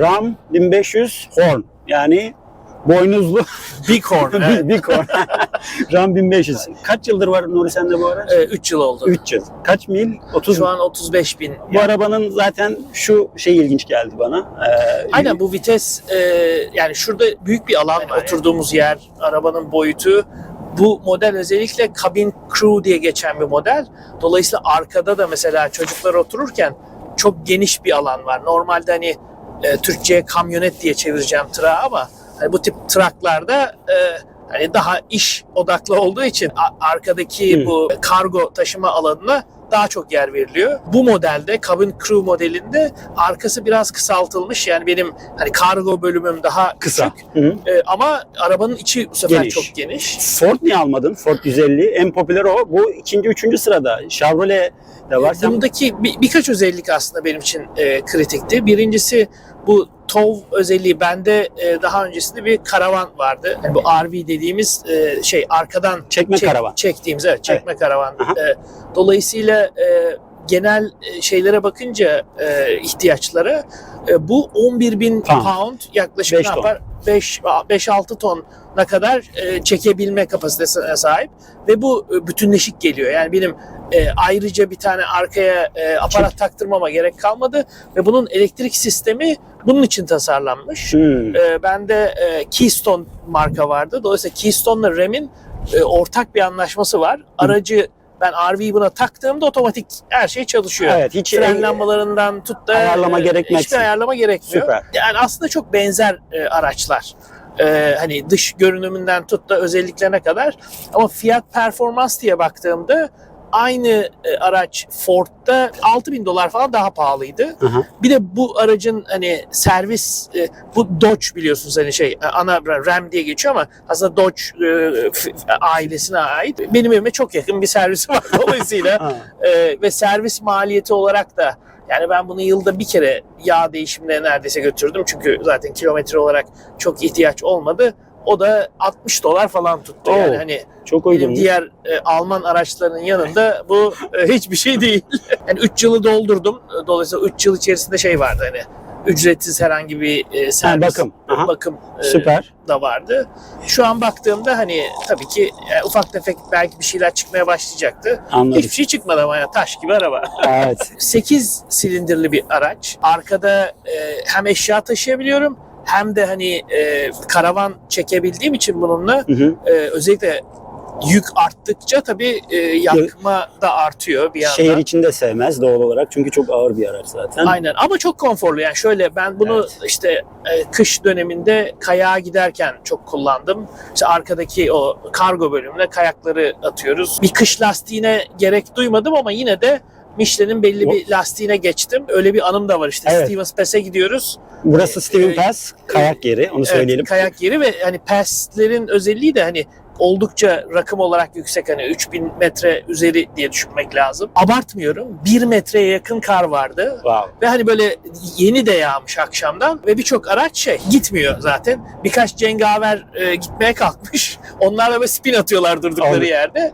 Ram 1500 Horn. Yani boynuzlu Big Horn. evet. bir, bir Horn. Ram 1500. Kaç yıldır var Nuri sende bu araç? 3 yıl oldu. 3 yıl. Kaç mil? 30 Şu an 35 bin. Bu arabanın zaten şu şey ilginç geldi bana. Ee, Aynen bu vites e, yani şurada büyük bir alan var. Oturduğumuz yer, arabanın boyutu. Bu model özellikle cabin crew diye geçen bir model. Dolayısıyla arkada da mesela çocuklar otururken çok geniş bir alan var. Normalde hani e, Türkçe'ye kamyonet diye çevireceğim tırağı ama hani bu tip traklarda e, hani daha iş odaklı olduğu için arkadaki Hmm. bu kargo taşıma alanına daha çok yer veriliyor. Bu modelde cabin crew modelinde arkası biraz kısaltılmış. Yani benim hani kargo bölümüm daha kısa. küçük. Hı hı. E, ama arabanın içi bu sefer Geniş. çok geniş. Ford niye almadın? Ford 150. En popüler o. Bu ikinci, üçüncü sırada. Chevrolet de var. Bundaki bir, birkaç özellik aslında benim için e, kritikti. Birincisi bu TOW özelliği bende e, daha öncesinde bir karavan vardı. Yani bu RV dediğimiz e, şey arkadan çekme çek- karavan. çektiğimiz evet çekme karavan. Aha. E, dolayısıyla e, genel e, şeylere bakınca e, ihtiyaçlara e, bu 11 bin Pound. pound, yaklaşık Beş ne ton. yapar? 5-6 tona kadar e, çekebilme kapasitesine sahip ve bu e, bütünleşik geliyor. Yani benim e, ayrıca bir tane arkaya e, aparat taktırmama gerek kalmadı ve bunun elektrik sistemi bunun için tasarlanmış. Hmm. E, bende e, Keystone marka vardı. Dolayısıyla Keystone'la RAM'in e, ortak bir anlaşması var. Aracı ben RV'yi buna taktığımda otomatik her şey çalışıyor. Evet, hiç Fren lambalarından tut da Ayarlama e, gerekmeksizin. Hiçbir ayarlama gerekmiyor. Süper. Yani aslında çok benzer e, araçlar. E, hani dış görünümünden tut da özelliklerine kadar. Ama fiyat performans diye baktığımda aynı e, araç Ford'da 6000 dolar falan daha pahalıydı. Aha. Bir de bu aracın hani servis e, bu Dodge biliyorsunuz hani şey ana Ram diye geçiyor ama aslında Dodge e, ailesine ait. Benim evime çok yakın bir servisi var dolayısıyla e, ve servis maliyeti olarak da yani ben bunu yılda bir kere yağ değişimine neredeyse götürdüm. Çünkü zaten kilometre olarak çok ihtiyaç olmadı. O da 60 dolar falan tuttu. Yani Oo, hani Çok benim uygun. diğer e, Alman araçlarının yanında bu e, hiçbir şey değil. yani 3 yılı doldurdum. Dolayısıyla 3 yıl içerisinde şey vardı hani ücretsiz herhangi bir e, servis bakım. Aha. bakım e, Süper. da vardı. Şu an baktığımda hani tabii ki e, ufak tefek belki bir şeyler çıkmaya başlayacaktı. Anladım. Hiçbir şey çıkmadı ama ya taş gibi araba. Evet. 8 silindirli bir araç. Arkada e, hem eşya taşıyabiliyorum hem de hani e, karavan çekebildiğim için bununla Hı hı. e, özellikle yük arttıkça tabii e, yakma da artıyor bir yandan. Şehir içinde sevmez doğal olarak çünkü çok ağır bir araç zaten. Aynen ama çok konforlu yani şöyle ben bunu Evet. işte e, kış döneminde kayağa giderken çok kullandım. İşte arkadaki o kargo bölümüne kayakları atıyoruz. Bir kış lastiğine gerek duymadım ama yine de Michelin'in belli bir lastiğine geçtim. Öyle bir anım da var işte. Evet. Stevens Pass'e gidiyoruz. Burası Ee, Pass, kayak yeri onu söyleyelim. Evet, kayak yeri ve hani pass'lerin özelliği de hani oldukça rakım olarak yüksek hani 3000 metre üzeri diye düşünmek lazım. Abartmıyorum. 1 metreye yakın kar vardı. Wow. Ve hani böyle yeni de yağmış akşamdan ve birçok araç şey gitmiyor zaten. Birkaç cengaver e, gitmeye kalkmış. Onlar da böyle spin atıyorlar durdukları Anladım. yerde.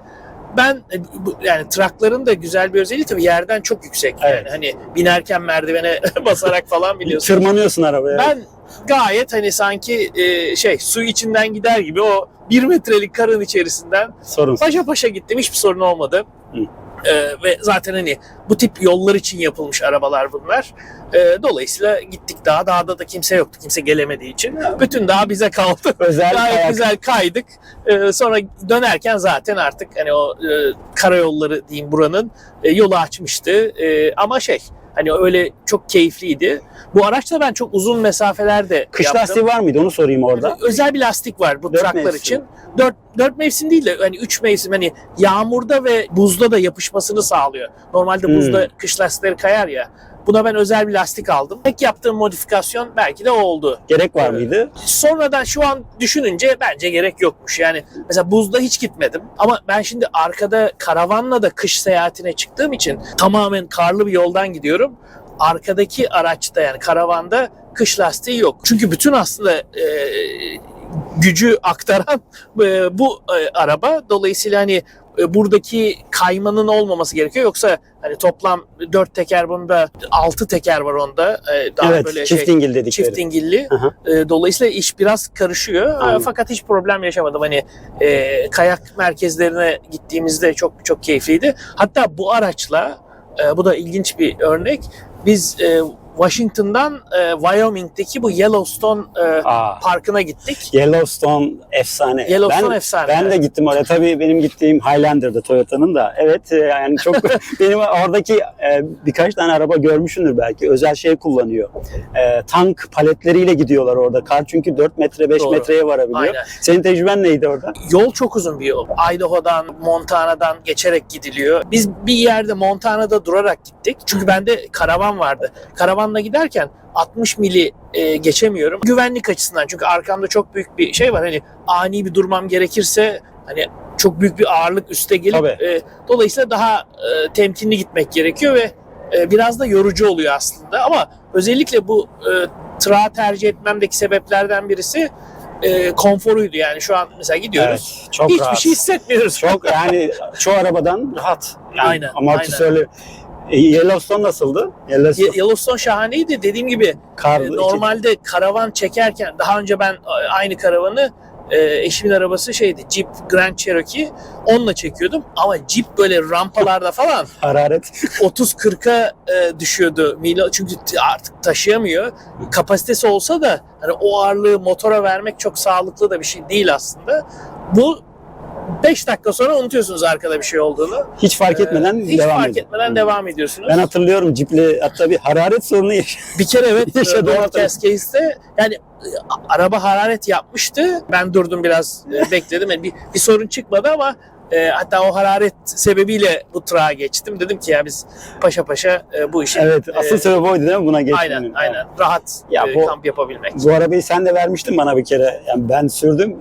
Ben e, yani trakların da güzel bir özelliği tabii yerden çok yüksek. Evet. Yani hani binerken merdivene basarak falan biliyorsun. Tırmanıyorsun arabaya. Ben gayet hani sanki e, şey su içinden gider gibi o bir metrelik karın içerisinden Sorun. paşa paşa gittim hiçbir sorun olmadı. Hı. Ee, ve zaten hani bu tip yollar için yapılmış arabalar bunlar. Ee, dolayısıyla gittik daha dağda da kimse yoktu. Kimse gelemediği için. Bütün dağ bize kaldı. Özel Gayet kayak. güzel kaydık. Ee, sonra dönerken zaten artık hani o e, karayolları diyeyim buranın e, yolu açmıştı. E, ama şey hani öyle çok keyifliydi. Bu araçla ben çok uzun mesafelerde Kış yaptım. lastiği var mıydı onu sorayım orada. Özel bir lastik var bu Dört traklar mevsim. için. Dört, dört mevsim değil de hani üç mevsim hani yağmurda ve buzda da yapışmasını sağlıyor. Normalde Hmm. buzda kış lastikleri kayar ya. Buna ben özel bir lastik aldım. Tek yaptığım modifikasyon belki de o oldu. Gerek var Evet. mıydı? Sonradan şu an düşününce bence gerek yokmuş. Yani mesela buzda hiç gitmedim. Ama ben şimdi arkada karavanla da kış seyahatine çıktığım için tamamen karlı bir yoldan gidiyorum. Arkadaki araçta yani karavanda kış lastiği yok. Çünkü bütün aslında e, gücü aktaran e, bu e, araba. Dolayısıyla hani e, buradaki kaymanın olmaması gerekiyor. Yoksa hani toplam 4 teker bunda 6 teker var onda. E, daha evet, böyle çift şey dedikleri. çift hı. E, dolayısıyla iş biraz karışıyor. E, Aynen. fakat hiç problem yaşamadım. Hani e, kayak merkezlerine gittiğimizde çok çok keyifliydi. Hatta bu araçla e, bu da ilginç bir örnek. Biz e, Washington'dan e, Wyoming'deki bu Yellowstone e, Aa, parkına gittik. Yellowstone efsane. Yellowstone ben, efsane, Ben de gittim oraya. Tabii benim gittiğim Highlander'da Toyota'nın da. Evet e, yani çok benim oradaki e, birkaç tane araba görmüşsündür belki. Özel şey kullanıyor. E, tank paletleriyle gidiyorlar orada. Kar çünkü 4 metre 5 Doğru. metreye varabiliyor. Aynen. Senin tecrüben neydi orada? Yol çok uzun bir yol. Idaho'dan, Montana'dan geçerek gidiliyor. Biz bir yerde Montana'da durarak gittik. Çünkü bende karavan vardı. Karavanla giderken 60 mili e, geçemiyorum. Güvenlik açısından çünkü arkamda çok büyük bir şey var. Hani ani bir durmam gerekirse hani çok büyük bir ağırlık üste gelip Tabii. e, dolayısıyla daha e, temkinli gitmek gerekiyor ve e, biraz da yorucu oluyor aslında. Ama özellikle bu e, tırağı tercih etmemdeki sebeplerden birisi e, konforuydu. Yani şu an mesela gidiyoruz. Evet, çok Hiçbir rahat. şey hissetmiyoruz. Çok yani çoğu arabadan rahat. Yani Aynen, amortisörlü. E, Yellowstone nasıldı? Yellowstone Ye- Yellowstone şahaneydi. Dediğim gibi e, normalde karavan çekerken daha önce ben e, aynı karavanı e, eşimin arabası şeydi Jeep Grand Cherokee onunla çekiyordum ama Jeep böyle rampalarda falan hararet. 30-40'a e, düşüyordu Milo çünkü artık taşıyamıyor. Kapasitesi olsa da hani o ağırlığı motora vermek çok sağlıklı da bir şey değil aslında. Bu 5 dakika sonra unutuyorsunuz arkada bir şey olduğunu. Hiç fark etmeden Hiç devam fark ediyor. etmeden Hı. devam ediyorsunuz. Ben hatırlıyorum Jeep'le hatta bir hararet sorunu yaşadım. Bir kere evet hatırladım. Cascades'te yani araba hararet yapmıştı. Ben durdum biraz e, bekledim. Yani bir, bir sorun çıkmadı ama e, hatta o hararet sebebiyle bu tırağa geçtim. Dedim ki ya biz paşa paşa e, bu işi Evet, asıl e, sebebi oydu değil mi buna geçmenin? aynen aynen rahat Ya e, bu- kamp yapabilmek. Bu arabayı sen de vermiştin bana bir kere. Yani ben sürdüm.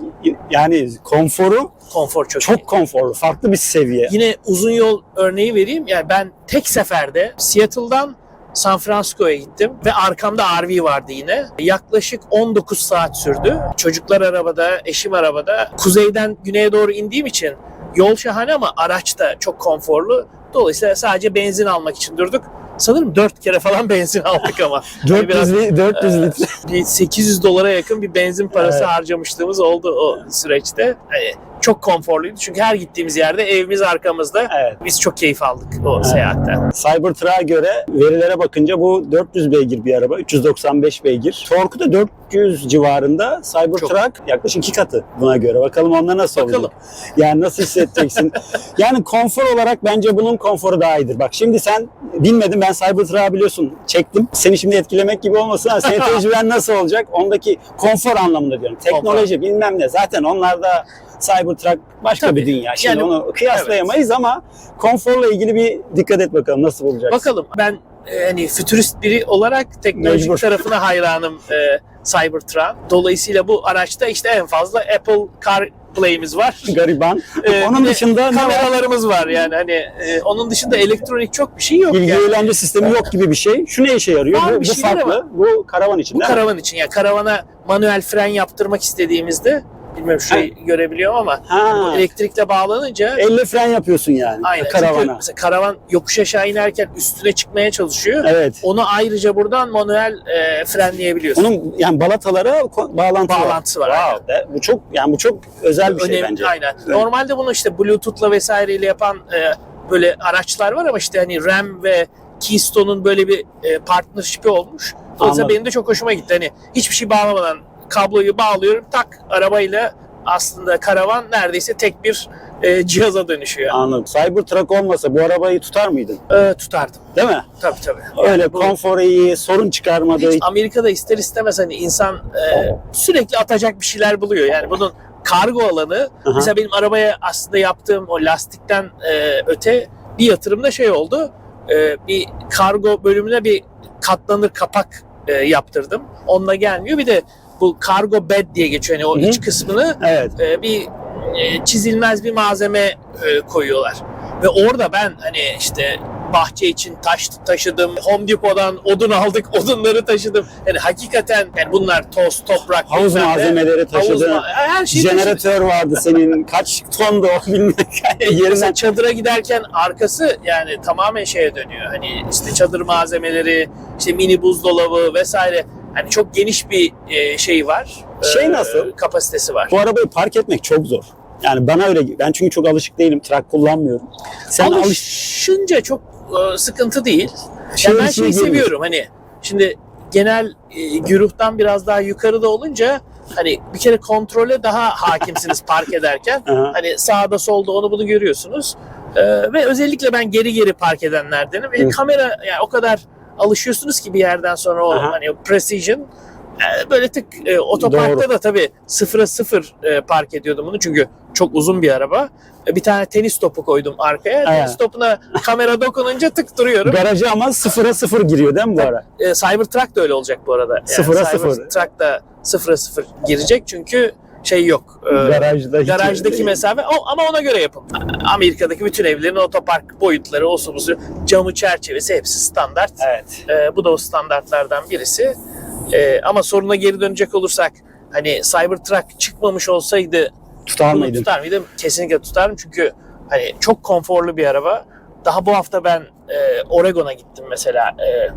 Yani konforu Konfor çok, iyi. çok konforlu. Farklı bir seviye. Yine uzun yol örneği vereyim. Yani ben tek seferde Seattle'dan San Francisco'ya gittim ve arkamda RV vardı yine. Yaklaşık 19 saat sürdü. Çocuklar arabada, eşim arabada. Kuzeyden güneye doğru indiğim için yol şahane ama araç da çok konforlu. Dolayısıyla sadece benzin almak için durduk. Sanırım 4 kere falan benzin aldık ama. Hani 400, biraz, li- 400 litre. bir 800 dolara yakın bir benzin parası Evet. harcamışlığımız oldu o süreçte. Hani çok konforluydu çünkü her gittiğimiz yerde evimiz arkamızda. Evet. Biz çok keyif aldık o seyahatten. Cybertruck'a göre verilere bakınca bu 400 beygir bir araba. 395 beygir. Torku da 400 civarında. Cybertruck yaklaşık iki katı buna göre. Bakalım onda nasıl Bakalım. olacak? Yani nasıl hissedeceksin? yani konfor olarak bence bunun konforu daha iyidir. Bak şimdi sen bilmedim ben Cybertruck'ı biliyorsun çektim. Seni şimdi etkilemek gibi olmasın ama senin tecrüben nasıl olacak? Ondaki konfor anlamında diyorum. Teknoloji bilmem ne. Zaten onlarda Cybertruck başka Tabii. bir dünya. Şimdi Yani- onu kıyaslayamayız ama konforla ilgili bir dikkat et bakalım nasıl bulacaksın. Bakalım ben e, hani fütürist biri olarak teknolojik Mecbur. tarafına hayranım e, Cybertruck. Dolayısıyla bu araçta işte en fazla Apple CarPlay'imiz var. Gariban. E, Onun dışında ne var? kameralarımız var yani hani e, onun dışında elektronik çok bir şey yok Bilgi yani. eğlence sistemi yok gibi bir şey. Şu ne işe yarıyor? Var bu, bir bu farklı. ama- Bu karavan için Bu karavan için yani karavana manuel fren yaptırmak istediğimizde bilmiyorum şurayı görebiliyorum ama Ha. bu elektrikle bağlanınca Elle fren yapıyorsun yani aynen çünkü karavana. mesela karavan yokuş aşağı inerken üstüne çıkmaya çalışıyor. Evet. Onu ayrıca buradan manuel e, frenleyebiliyorsun. Onun yani balatalara ko- bağlantı Bağlantısı var, Wow. De- Bu çok yani bu çok özel bir şey Önemli, bence. Aynen. Evet. Normalde bunu işte Bluetooth'la vesaireyle yapan e, böyle araçlar var ama işte hani RAM ve Keystone'un böyle bir e, partnership'i olmuş. Dolayısıyla Anladım. benim de çok hoşuma gitti. Hani hiçbir şey bağlamadan kabloyu bağlıyorum tak arabayla aslında karavan neredeyse tek bir e, cihaza dönüşüyor. Anladım. Cybertruck olmasa bu arabayı tutar mıydın? E, tutardım. Değil mi? Tabii tabii. Öyle Yani bu- konfor iyi, sorun çıkarmadı. hiç Amerika'da ister istemez hani insan e, sürekli atacak bir şeyler buluyor. Yani bunun kargo alanı Aha. mesela benim arabaya aslında yaptığım o lastikten e, öte bir yatırımda şey oldu. E, bir kargo bölümüne bir katlanır kapak e, yaptırdım. Onunla gelmiyor. Bir de bu kargo bed diye geçiyor. Yani o Hı hı. iç kısmını Evet. e, bir e, çizilmez bir malzeme e, koyuyorlar. Ve orada ben hani işte bahçe için taş taşıdım. Home Depot'dan odun aldık, odunları taşıdım. Yani hakikaten yani bunlar toz, toprak, Havuz bilmem malzemeleri Havuz taşıdın. ma- her şeyi. Jeneratör vardı senin. Kaç tondu o bilmem. Yerinden Mesela çadıra giderken arkası yani tamamen şeye dönüyor. Hani işte çadır malzemeleri, işte mini buzdolabı vesaire. Hani çok geniş bir e, şey var. Şey E, nasıl? Kapasitesi var. Bu arabayı park etmek çok zor. Yani bana öyle, ben çünkü çok alışık değilim, trak kullanmıyorum. Sen alış, Alışınca çok e, sıkıntı değil. Şey Yani ben şeyi seviyorum hani şimdi genel e, güruhtan biraz daha yukarıda olunca hani bir kere kontrole daha hakimsiniz park ederken. Hani sağda solda onu bunu görüyorsunuz. Ee, ve özellikle ben geri geri park edenlerdenim. Ve kamera yani o kadar alışıyorsunuz ki bir yerden sonra o Aha. hani o precision e, böyle tık e, otoparkta Doğru. da tabii sıfıra sıfır e, park ediyordum bunu çünkü çok uzun bir araba. E, bir tane tenis topu koydum arkaya. Evet. Tenis topuna kamera dokununca tık duruyorum. Garajı ama sıfıra sıfır giriyor değil mi bu ara? E, Cybertruck da öyle olacak bu arada. Yani Sıfıra sıfır. Cybertruck da sıfıra sıfır girecek çünkü şey yok. e, Garajdaki değil. mesafe o, ama ona göre yapın. Amerika'daki bütün evlerin otopark boyutları, o su bu su, camı çerçevesi hepsi standart. Evet. Ee, bu da o standartlardan birisi. Ee, ama soruna geri dönecek olursak hani Cybertruck çıkmamış olsaydı Tutar bunu mıydın? tutar mıydım? Kesinlikle tutarım çünkü hani çok konforlu bir araba. Daha bu hafta ben e, Oregon'a gittim mesela. E,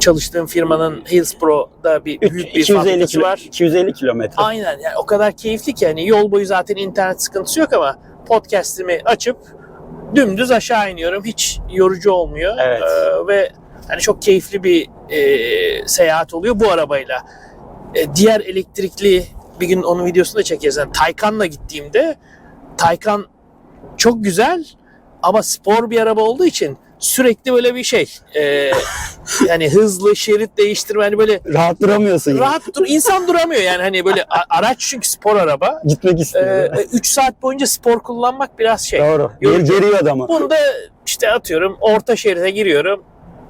çalıştığım firmanın Hillsboro'da bir Üç- büyük bir 250 fabrikası kilo, var. 250 kilometre. Aynen yani o kadar keyifli ki hani yol boyu zaten internet sıkıntısı yok ama podcast'imi açıp dümdüz aşağı iniyorum. Hiç yorucu olmuyor. Evet. Ee, ve hani çok keyifli bir e, seyahat oluyor bu arabayla. E, diğer elektrikli bir gün onun videosunu da çekeriz. Yani Taycan'la gittiğimde Taycan çok güzel ama spor bir araba olduğu için sürekli böyle bir şey. e, yani hızlı şerit değiştirme hani böyle Rahat duramıyorsun. rahat dur insan duramıyor yani hani böyle araç çünkü spor araba. Gitmek istiyor. 3 saat boyunca spor kullanmak biraz şey. Doğru. yorucu. Geriyor adamı. Bunda işte atıyorum orta şeride giriyorum.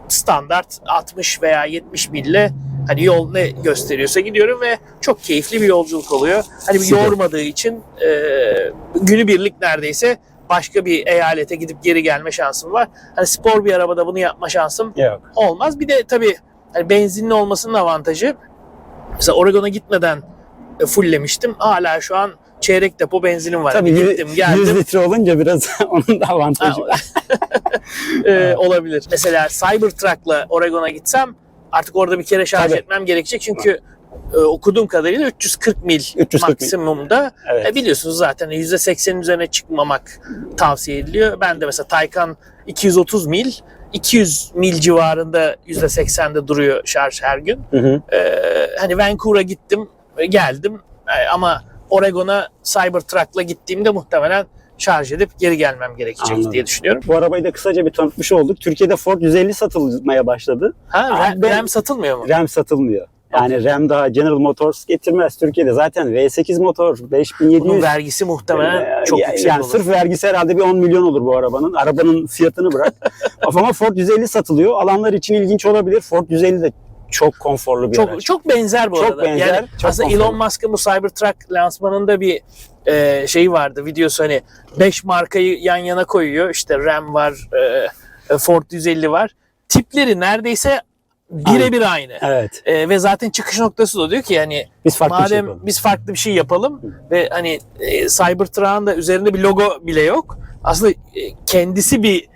Standart 60 veya 70 mille hani yol ne gösteriyorsa gidiyorum ve çok keyifli bir yolculuk oluyor. Hani bir yormadığı için e, günübirlik neredeyse başka bir eyalete gidip geri gelme şansım var. Hani spor bir arabada bunu yapma şansım Yok. olmaz. Bir de tabii hani benzinli olmasının avantajı mesela Oregon'a gitmeden e, fulllemiştim. Hala şu an çeyrek depo benzinim var. Tabii gittim 100 geldim. litre olunca biraz onun da avantajı var. e, olabilir. Mesela Cybertruck'la Oregon'a gitsem artık orada bir kere şarj Tabii. etmem gerekecek çünkü e, okuduğum kadarıyla 340 mil 340 mil. maksimumda. Evet. E, biliyorsunuz zaten %80'in üzerine çıkmamak tavsiye ediliyor. Ben de mesela Taycan 230 mil 200 mil civarında %80'de duruyor şarj her gün. Hı hı. Ee, hani Vancouver'a gittim, e, geldim Ee, ama Oregon'a Cybertruck'la gittiğimde muhtemelen şarj edip geri gelmem gerekecek Anladım. diye düşünüyorum. Bu arabayı da kısaca bir tanıtmış olduk. Türkiye'de Ford 150 satılmaya başladı. Ha, RAM, RAM satılmıyor mu? RAM satılmıyor. Yani RAM daha General Motors getirmez Türkiye'de. Zaten V8 motor 5700. Bunun vergisi muhtemelen Ee, çok yüksek yani olur. sırf vergisi herhalde bir 10 milyon olur bu arabanın. Arabanın fiyatını bırak. Ama Ford 150 satılıyor. Alanlar için ilginç olabilir. Ford 150 de çok konforlu bir çok araç. çok benzer bu Çok arada. benzer, yani çok aslında konforlu. Elon Musk'ın bu Cybertruck lansmanında bir e, şey vardı. Videosu hani 5 markayı yan yana koyuyor. İşte Ram var, e, Ford 150 var. Tipleri neredeyse birebir aynı. Evet. E, ve zaten çıkış noktası da diyor ki yani Biz farklı bir şey madem yapalım. biz farklı bir şey yapalım ve hani e, Cybertruck'ın da üzerinde bir logo bile yok. Aslında e, kendisi bir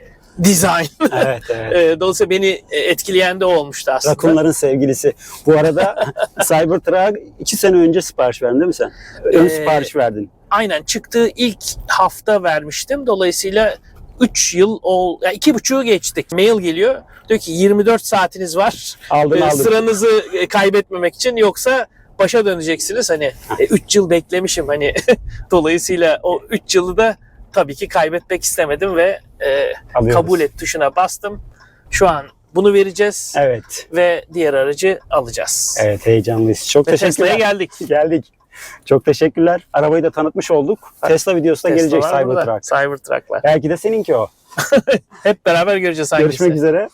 dizayn. Evet, evet. E, Dolayısıyla beni e, etkileyen de olmuştu aslında. Rakunların sevgilisi. Bu arada Cybertruck'a iki sene önce sipariş verdin değil mi sen? Ön Ee, sipariş verdin. Aynen çıktığı ilk hafta vermiştim. Dolayısıyla 3 yıl ol, yani iki buçuğu geçtik. Mail geliyor. Diyor ki 24 saatiniz var. Aldın Ee, aldın. sıranızı e, kaybetmemek için yoksa başa döneceksiniz. Hani 3 yıl beklemişim hani dolayısıyla o 3 yılı da tabii ki kaybetmek istemedim ve e, Alıyoruz. kabul et tuşuna bastım. Şu an bunu vereceğiz Evet. ve diğer aracı alacağız. Evet heyecanlıyız. Çok Ve Tesla'ya teşekkürler. geldik. Geldik. Çok teşekkürler. Arabayı da tanıtmış olduk. Tesla videosu da gelecek. Cybertruck. Cybertruck'lar. Belki de seninki o. Hep beraber göreceğiz hangisi. Görüşmek üzere.